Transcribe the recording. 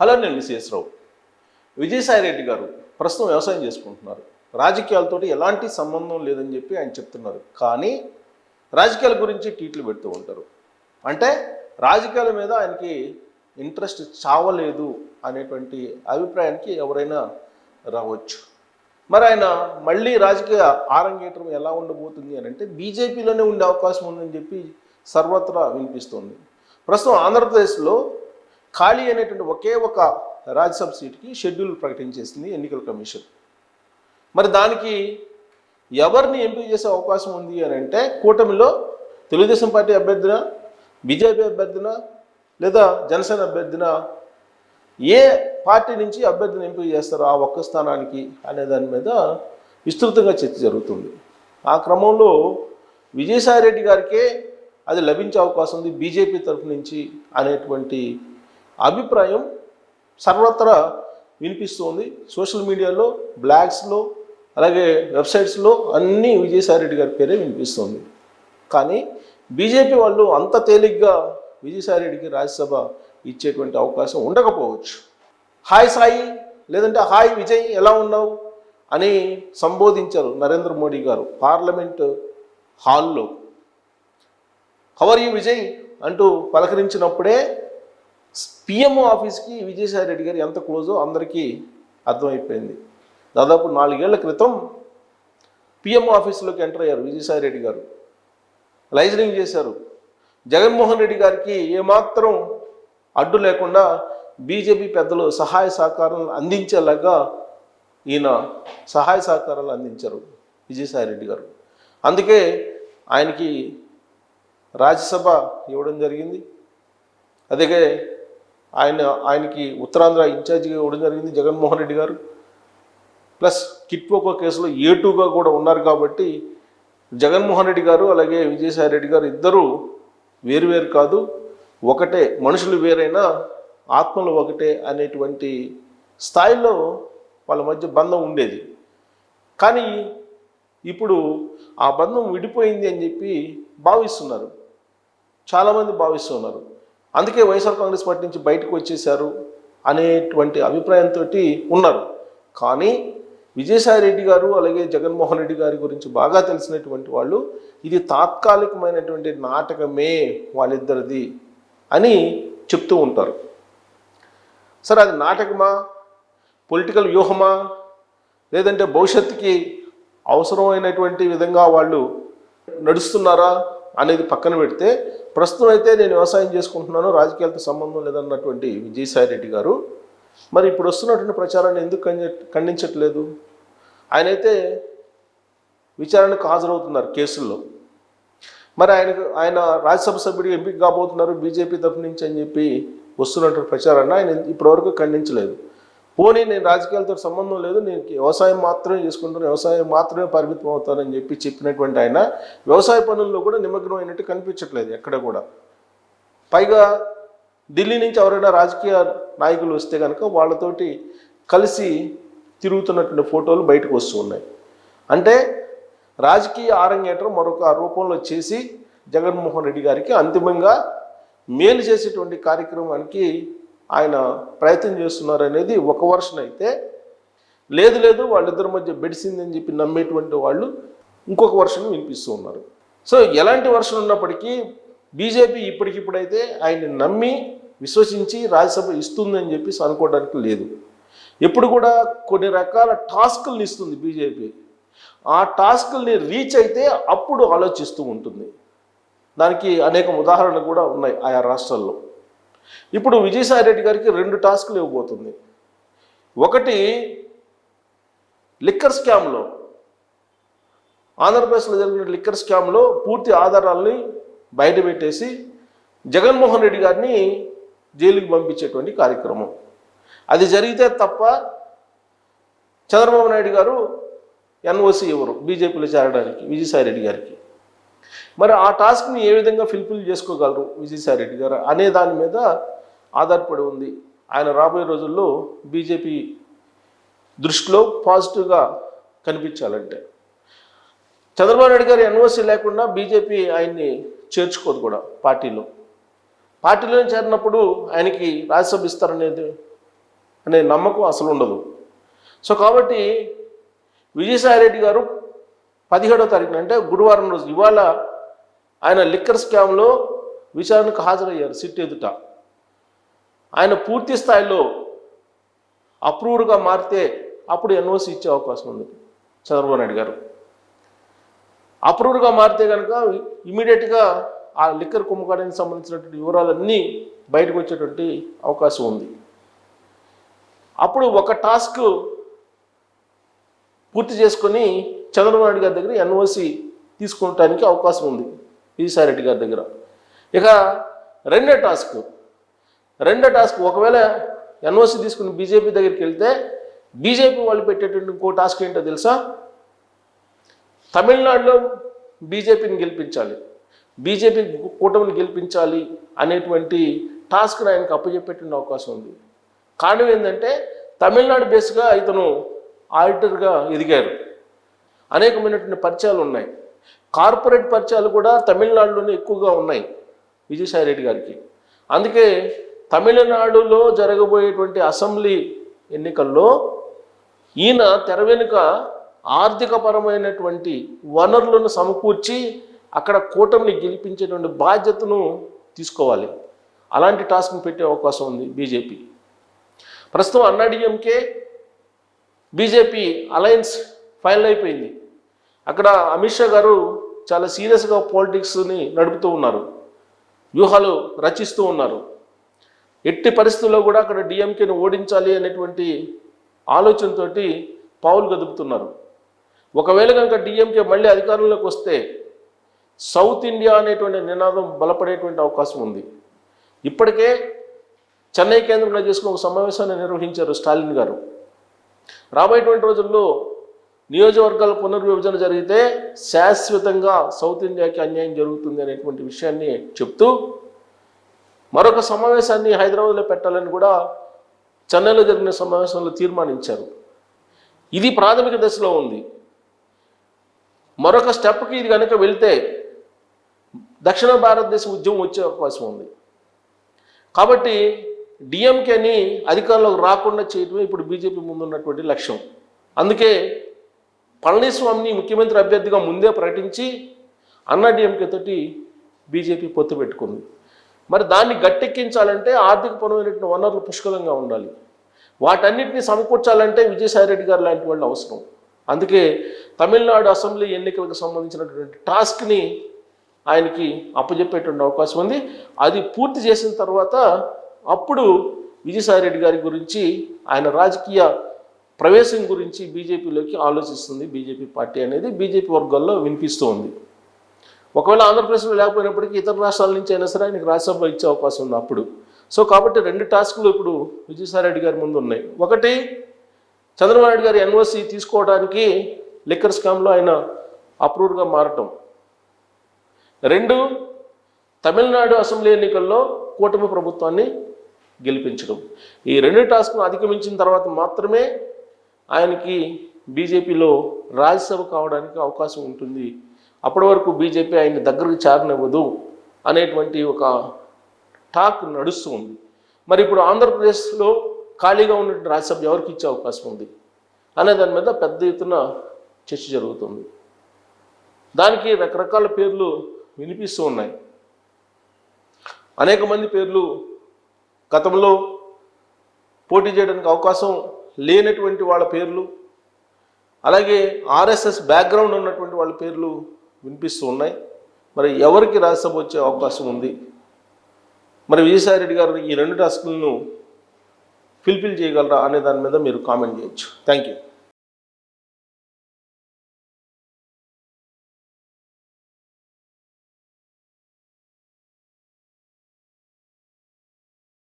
Hello నేను విశేషరావు రావు. విజయసాయి రెడ్డి గారు ప్రస్తుతం వ్యవసాయం చేసుకుంటున్నారు. రాజకీయాలతోటి ఎలాంటి సంబంధం లేదని చెప్పి ఆయన చెప్తున్నారు. కానీ రాజకీయాల గురించి ట్వీట్లు పెడుతూ ఉంటారు. అంటే రాజకీయాల మీద ఆయనకి ఇంట్రెస్ట్ చావలేదు అనేటువంటి అభిప్రాయానికి ఎవరైనా రావచ్చు. మరి ఆయన మళ్ళీ రాజకీయ ఆరంగేట్రం ఎలా ఉండబోతుంది అని అంటే బీజేపీలోనే ఉండే అవకాశం ఉందని చెప్పి సర్వత్రా వినిపిస్తుంది. ప్రస్తుతం ఆంధ్రప్రదేశ్లో ఖాళీ అనేటువంటి ఒకే ఒక రాజ్యసభ సీటుకి షెడ్యూల్ ప్రకటించేసింది ఎన్నికల కమిషన్. మరి దానికి ఎవరిని ఎంపిక చేసే అవకాశం ఉంది అని అంటే కూటమిలో తెలుగుదేశం పార్టీ అభ్యర్థిన బీజేపీ అభ్యర్థిన లేదా జనసేన అభ్యర్థిన ఏ పార్టీ నుంచి అభ్యర్థిని ఎంపిక చేస్తారో ఆ ఒక్క స్థానానికి అనే దాని మీద విస్తృతంగా చర్చ జరుగుతుంది. ఆ క్రమంలో విజయసాయిరెడ్డి గారికే అది లభించే అవకాశం ఉంది బీజేపీ తరఫు నుంచి అనేటువంటి అభిప్రాయం సర్వత్రా వినిపిస్తుంది. సోషల్ మీడియాలో బ్లాగ్స్లో అలాగే వెబ్సైట్స్లో అన్నీ విజయసాయిరెడ్డి గారి పేరే వినిపిస్తుంది. కానీ బీజేపీ వాళ్ళు అంత తేలిగ్గా విజయసాయిరెడ్డికి రాజ్యసభ ఇచ్చేటువంటి అవకాశం ఉండకపోవచ్చు. హాయ్ సాయి లేదంటే హాయ్ విజయ్ ఎలా ఉన్నావు? అని సంబోధించారు నరేంద్ర మోడీ గారు పార్లమెంట్ హాల్లో. How are you Vijay? అంటూ పలకరించినప్పుడే పిఎంఓ ఆఫీస్కి విజయసాయి రెడ్డి గారు ఎంత క్లోజో అందరికీ అర్థమైపోయింది. దాదాపు నాలుగేళ్ళ క్రితం పిఎంఓ ఆఫీసులోకి ఎంటర్ అయ్యారు విజయసాయి రెడ్డి గారు. లైజనింగ్ చేశారు. జగన్మోహన్ రెడ్డి గారికి ఏమాత్రం అడ్డు లేకుండా బీజేపీ పెద్దలు సహాయ సహకారాలను అందించేలాగా ఈయన సహాయ సహకారాలు అందించారు విజయసాయి రెడ్డి గారు. అందుకే ఆయనకి రాజ్యసభ ఇవ్వడం జరిగింది. అదే ఆయన ఆయనకి ఉత్తరాంధ్ర ఇన్ఛార్జిగా ఇవ్వడం జరిగింది జగన్మోహన్ రెడ్డి గారు. ప్లస్ కిట్పోకో కేసులో ఏ టూగా కూడా ఉన్నారు కాబట్టి జగన్మోహన్ రెడ్డి గారు అలాగే విజయసాయి రెడ్డి గారు ఇద్దరూ వేరువేరు కాదు ఒకటే మనుషులు వేరైనా ఆత్మలు ఒకటే అనేటువంటి స్థాయిలో వాళ్ళ మధ్య బంధం ఉండేది. కానీ ఇప్పుడు ఆ బంధం విడిపోయింది అని చెప్పి భావిస్తున్నారు. చాలామంది భావిస్తున్నారు అందుకే వైఎస్ఆర్ కాంగ్రెస్ పార్టీ నుంచి బయటకు వచ్చేసారు అనేటువంటి అభిప్రాయంతో ఉన్నారు. కానీ విజయసాయి రెడ్డి గారు అలాగే జగన్మోహన్ రెడ్డి గారి గురించి బాగా తెలిసినటువంటి వాళ్ళు ఇది తాత్కాలికమైనటువంటి నాటకమే వాళ్ళిద్దరిది అని చెప్తూ ఉంటారు. సరే అది నాటకమా? పొలిటికల్ వ్యూహమా? లేదంటే భవిష్యత్తుకి అవసరమైనటువంటి విధంగా వాళ్ళు నడుస్తున్నారా? అనేది పక్కన పెడితే ప్రస్తుతం అయితే నేను వ్యవసాయం చేసుకుంటున్నాను రాజకీయాలతో సంబంధం లేదన్నటువంటి విజయసాయి రెడ్డి గారు మరి ఇప్పుడు వస్తున్నటువంటి ప్రచారాన్ని ఎందుకు ఖండించట్లేదు? ఆయనైతే విచారణకు హాజరవుతున్నారు కేసుల్లో. మరి ఆయనకు ఆయన రాజ్యసభ సభ్యుడిగా ఎంపిక కాబోతున్నారు బీజేపీ తరఫు నుంచి అని చెప్పి వస్తున్నటువంటి ప్రచారాన్ని ఆయన ఇప్పటివరకు ఖండించలేదు. పోనీ నేను రాజకీయాలతో సంబంధం లేదు నేను వ్యవసాయం మాత్రమే చేసుకుంటాను వ్యవసాయం మాత్రమే పరిమితం అవుతానని చెప్పి చెప్పినటువంటి ఆయన వ్యవసాయ పనుల్లో కూడా నిమగ్నం అయినట్టు కనిపించట్లేదు ఎక్కడ కూడా. పైగా ఢిల్లీ నుంచి ఎవరైనా రాజకీయ నాయకులు వస్తే కనుక వాళ్ళతోటి కలిసి తిరుగుతున్నటువంటి ఫోటోలు బయటకు వస్తూ ఉన్నాయి. అంటే రాజకీయ ఆరంగేటం మరొక రూపంలో చేసి జగన్మోహన్ రెడ్డి గారికి అంతిమంగా మేలు చేసేటువంటి కార్యక్రమానికి ఆయన ప్రయత్నం చేస్తున్నారు అనేది ఒక వర్షన్ అయితే లేదు లేదు వాళ్ళిద్దరి మధ్య బెడిసిందని చెప్పి నమ్మేటువంటి వాళ్ళు ఇంకొక వర్షన్ వినిపిస్తూ ఉన్నారు. సో ఎలాంటి వర్షన్ ఉన్నప్పటికీ బీజేపీ ఇప్పటికిప్పుడైతే ఆయన్ని నమ్మి విశ్వసించి రాజ్యసభ ఇస్తుందని చెప్పేసి అనుకోవడానికి లేదు. ఎప్పుడు కూడా కొన్ని రకాల టాస్కుల్ని ఇస్తుంది బీజేపీ. ఆ టాస్కుల్ని రీచ్ అయితే అప్పుడు ఆలోచిస్తూ ఉంటుంది. దానికి అనేక ఉదాహరణలు కూడా ఉన్నాయి ఆయా రాష్ట్రాల్లో. ఇప్పుడు విజయసాయి రెడ్డి గారికి రెండు టాస్కులు ఇవ్వబోతుంది. ఒకటి లిక్కర్ స్కామ్లో. ఆంధ్రప్రదేశ్లో జరిగిన లిక్కర్ స్కామ్లో పూర్తి ఆధారాలని బయటపెట్టేసి జగన్మోహన్ రెడ్డి గారిని జైలుకి పంపించేటువంటి కార్యక్రమం. అది జరిగితే తప్ప చంద్రబాబు నాయుడు గారు ఎన్ఓసి ఇవ్వరు బీజేపీలో చేరడానికి విజయసాయి రెడ్డి గారికి. మరి ఆ టాస్క్ని ఏ విధంగా ఫిల్ఫిల్ చేసుకోగలరు విజయసాయి రెడ్డి గారు అనే దాని మీద ఆధారపడి ఉంది. ఆయన రాబోయే రోజుల్లో బీజేపీ దృష్టిలో పాజిటివ్గా కనిపించాలంటే. చంద్రబాబు నాయుడు గారు ఎన్ఓసి లేకుండా బీజేపీ ఆయన్ని చేర్చుకోదు కూడా పార్టీలో. పార్టీలో చేరినప్పుడు ఆయనకి రాజ్యసభ ఇస్తారనేది అనే నమ్మకం అసలు ఉండదు. సో కాబట్టి విజయసాయిరెడ్డి గారు పదిహేడో తారీఖున అంటే గురువారం రోజు ఇవాళ ఆయన లిక్కర్ స్కామ్లో విచారణకు హాజరయ్యారు సిట్ ఎదుట. ఆయన పూర్తి స్థాయిలో అప్రూవ్డ్గా మారితే అప్పుడు ఎన్ఓసి ఇచ్చే అవకాశం ఉంది చంద్రబాబు నాయుడు గారు. అప్రూవ్డ్గా మారితే కనుక ఇమీడియట్గా ఆ లిక్కర్ కుంభకాడానికి సంబంధించినటువంటి వివరాలన్నీ బయటకు వచ్చేటువంటి అవకాశం ఉంది. అప్పుడు ఒక టాస్క్ పూర్తి చేసుకొని చంద్రబాబు నాయుడు గారి దగ్గర ఎన్ఓసి తీసుకోవటానికి అవకాశం ఉంది. రెడ్డి గారి దగ్గర. ఇక రెండో టాస్క్. రెండో టాస్క్. ఒకవేళ ఎన్ఓసి తీసుకుని బీజేపీ దగ్గరికి వెళ్తే బీజేపీ వాళ్ళు పెట్టేటువంటి ఇంకో టాస్క్ ఏంటో తెలుసా? తమిళనాడులో బీజేపీని గెలిపించాలి. బీజేపీ కూటమిని గెలిపించాలి అనేటువంటి టాస్క్ని ఆయనకు అప్పచెప్పేటువంటి అవకాశం ఉంది. కారణం ఏంటంటే తమిళనాడు బేస్గా ఇతను ఆడిటర్గా ఎదిగారు. అనేకమైనటువంటి పరిచయాలు ఉన్నాయి. కార్పొరేట్ పరిచయాలు కూడా తమిళనాడులోనే ఎక్కువగా ఉన్నాయి విజయసాయి రెడ్డి గారికి. అందుకే తమిళనాడులో జరగబోయేటువంటి అసెంబ్లీ ఎన్నికల్లో ఈయన తెర వెనుక ఆర్థికపరమైనటువంటి వనరులను సమకూర్చి అక్కడ కూటమిని గెలిపించేటువంటి బాధ్యతను తీసుకోవాలి. అలాంటి టాస్క్ని పెట్టే అవకాశం ఉంది బీజేపీ. ప్రస్తుతం అన్నాడీఎంకే బీజేపీ అలయన్స్ ఫైనల్ అయిపోయింది. అక్కడ అమిత్ షా గారు చాలా సీరియస్గా పాలిటిక్స్ని నడుపుతూ ఉన్నారు. వ్యూహాలు రచిస్తూ ఉన్నారు. ఎట్టి పరిస్థితుల్లో కూడా అక్కడ డిఎంకేని ఓడించాలి అనేటువంటి ఆలోచనతో పావులు గదుపుతున్నారు. ఒకవేళ కనుక డిఎంకే మళ్ళీ అధికారంలోకి వస్తే సౌత్ ఇండియా అనేటువంటి నినాదం బలపడేటువంటి అవకాశం ఉంది. ఇప్పటికే చెన్నై కేంద్రంగా చేసుకుని ఒక సమావేశాన్ని నిర్వహించారు స్టాలిన్ గారు. రాబోయేటువంటి రోజుల్లో నియోజకవర్గాల పునర్విభజన జరిగితే శాశ్వతంగా సౌత్ ఇండియాకి అన్యాయం జరుగుతుంది అనేటువంటి విషయాన్ని చెప్తూ మరొక సమావేశాన్ని హైదరాబాద్లో పెట్టాలని కూడా చెన్నైలో జరిగిన సమావేశంలో తీర్మానించారు. ఇది ప్రాథమిక దశలో ఉంది. మరొక స్టెప్కి ఇది కనుక వెళ్తే దక్షిణ భారతదేశ ఉద్యమం వచ్చే అవకాశం ఉంది. కాబట్టి డిఎంకేని అధికారంలోకి రాకుండా చేయడమే ఇప్పుడు బీజేపీ ముందున్నటువంటి లక్ష్యం. అందుకే పళనిస్వామిని ముఖ్యమంత్రి అభ్యర్థిగా ముందే ప్రకటించి అన్నాడీఎంకే తోటి బీజేపీ పొత్తు పెట్టుకుంది. మరి దాన్ని గట్టెక్కించాలంటే ఆర్థిక పరమైనటువంటి వనరులు పుష్కలంగా ఉండాలి. వాటన్నిటిని సమకూర్చాలంటే విజయసాయి రెడ్డి గారు లాంటి వాళ్ళు అవసరం. అందుకే తమిళనాడు అసెంబ్లీ ఎన్నికలకు సంబంధించినటువంటి టాస్క్ని ఆయనకి అప్పజెప్పేటువంటి అవకాశం ఉంది. అది పూర్తి చేసిన తర్వాత అప్పుడు విజయసాయి రెడ్డి గారి గురించి ఆయన రాజకీయ ప్రవేశం గురించి బీజేపీలోకి ఆలోచిస్తుంది. బీజేపీ పార్టీ అనేది బీజేపీ వర్గాల్లో వినిపిస్తూ ఉంది ఒకవేళ ఆంధ్రప్రదేశ్లో లేకపోయినప్పటికీ ఇతర రాష్ట్రాల నుంచి అయినా సరే ఆయనకు రాజ్యసభ ఇచ్చే అవకాశం ఉంది అప్పుడు. సో కాబట్టి రెండు టాస్కులు ఇప్పుడు విజయసాయిరెడ్డి గారి ముందు ఉన్నాయి. ఒకటి చంద్రబాబు నాయుడు గారి ఎన్ఓసి తీసుకోవడానికి లిక్కర్ స్కామ్లో ఆయన అప్రూవ్డ్గా మారటం. రెండు తమిళనాడు అసెంబ్లీ ఎన్నికల్లో కూటమి ప్రభుత్వాన్ని గెలిపించడం. ఈ రెండు టాస్క్ను అధిగమించిన తర్వాత మాత్రమే ఆయనకి బీజేపీలో రాజ్యసభ కావడానికి అవకాశం ఉంటుంది. అప్పటి వరకు బీజేపీ ఆయన దగ్గరకు చేరనివ్వదు అనేటువంటి ఒక టాక్ నడుస్తూ ఉంది. మరి ఇప్పుడు ఆంధ్రప్రదేశ్లో ఖాళీగా ఉన్నటువంటి రాజ్యసభ ఎవరికి ఇచ్చే అవకాశం ఉంది? అనే దాని మీద పెద్ద ఎత్తున చర్చ జరుగుతుంది. దానికి రకరకాల పేర్లు వినిపిస్తూ ఉన్నాయి. అనేక మంది పేర్లు గతంలో పోటీ చేయడానికి అవకాశం లేనటువంటి వాళ్ళ పేర్లు అలాగే ఆర్ఎస్ఎస్ బ్యాక్గ్రౌండ్ ఉన్నటువంటి వాళ్ళ పేర్లు వినిపిస్తూ ఉన్నాయి. మరి ఎవరికి రాజ్యసభ వచ్చే అవకాశం ఉంది? మరి విజయసాయి రెడ్డి గారు ఈ రెండు టాస్కులను ఫిల్ఫిల్ చేయగలరా అనే దాని మీద మీరు కామెంట్ చేయొచ్చు. Thank you